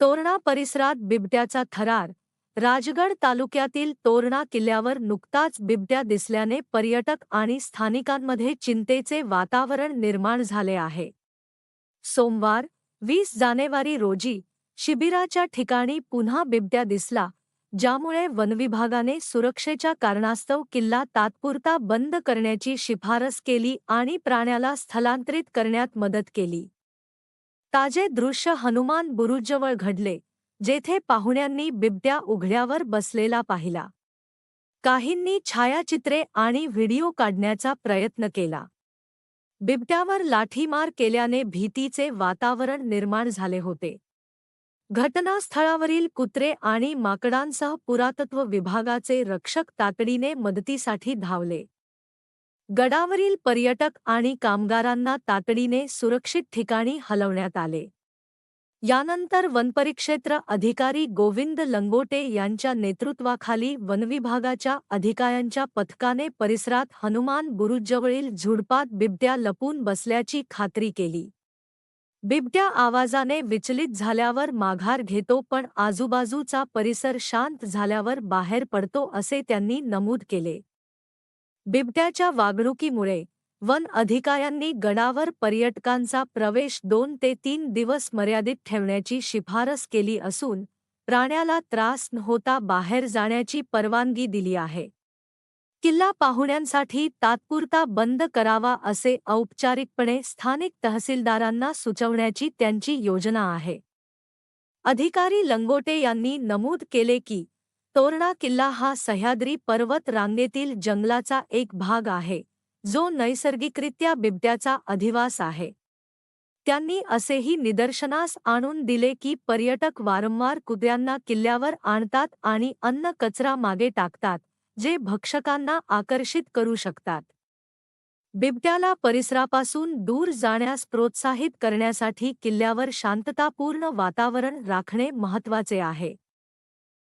तोरणा परिसरात बिबट्याचा थरार. राजगड तालुक्यातील तोरणा किल्ल्यावर नुकताच बिबट्या दिसल्याने पर्यटक आणि स्थानिकांमध्ये चिंतेचे वातावरण निर्माण झाले आहे. सोमवार वीस जानेवारी रोजी शिबिराच्या ठिकाणी पुन्हा बिबट्या दिसला ज्यामुळे वनविभागाने सुरक्षेच्या कारणास्तव किल्ला तात्पुरता बंद करण्याची शिफारस केली आणि प्राण्याला स्थलांतरित करण्यात मदत केली. ताजे दृश्य हनुमान बुरुजजवळ घडले जेथे पाहुण्यांनी बिबट्या उघड्यावर बसलेला पाहिला. काहींनी छायाचित्रे आणि व्हिडिओ काढण्याचा प्रयत्न केला. बिबट्यावर लाठीमार केल्याने भीतीचे वातावरण निर्माण झाले होते. घटनास्थळावरील कुत्रे आणि माकडांसह पुरातत्व विभागाचे रक्षक तातडीने मदतीसाठी धावले. गडावरील पर्यटक आणि कामगारांना तातडीने सुरक्षित ठिकाणी हलवण्यात आले. यानंतर वनपरिक्षेत्र अधिकारी गोविंद लंगोटे यांच्या नेतृत्वाखाली वनविभागाच्या अधिकाऱ्यांच्या पथकाने परिसरात हनुमान बुरुजजवळील झुडपात बिबट्या लपून बसल्याची खात्री केली. बिबट्या आवाजाने विचलित झाल्यावर माघार घेतो पण आजूबाजूचा परिसर शांत झाल्यावर बाहेर पडतो असे त्यांनी नमूद केले. बिबट्याच्या वागणुकीमुळे वन अधिकाऱ्यांनी गडावर पर्यटकांचा प्रवेश दोन ते तीन दिवस मर्यादित ठेवण्याची शिफारस केली असून प्राण्याला त्रास न होता बाहेर जाण्याची परवानगी दिली आहे. किल्ला पाहुण्यांसाठी तात्पुरता बंद करावा असे औपचारिकपणे स्थानिक तहसीलदारांना सुचवण्याची त्यांची योजना आहे. अधिकारी लंगोटे यांनी नमूद केले की तोरणा किल्ला हा सह्याद्री पर्वत रांगेतील जंगलाचा एक भाग आहे जो नैसर्गिकरित्या बिबट्याचा अधिवास आहे. त्यांनी असेही निदर्शनास आणून दिले की पर्यटक वारंवार कुत्र्यांना किल्ल्यावर आणतात आणि अन्न कचरा मागे टाकतात जे भक्षकांना आकर्षित करू शकतात. बिबट्याला परिसरापासून दूर जाण्यास प्रोत्साहित करण्यासाठी किल्ल्यावर शांततापूर्ण वातावरण राखणे महत्त्वाचे आहे.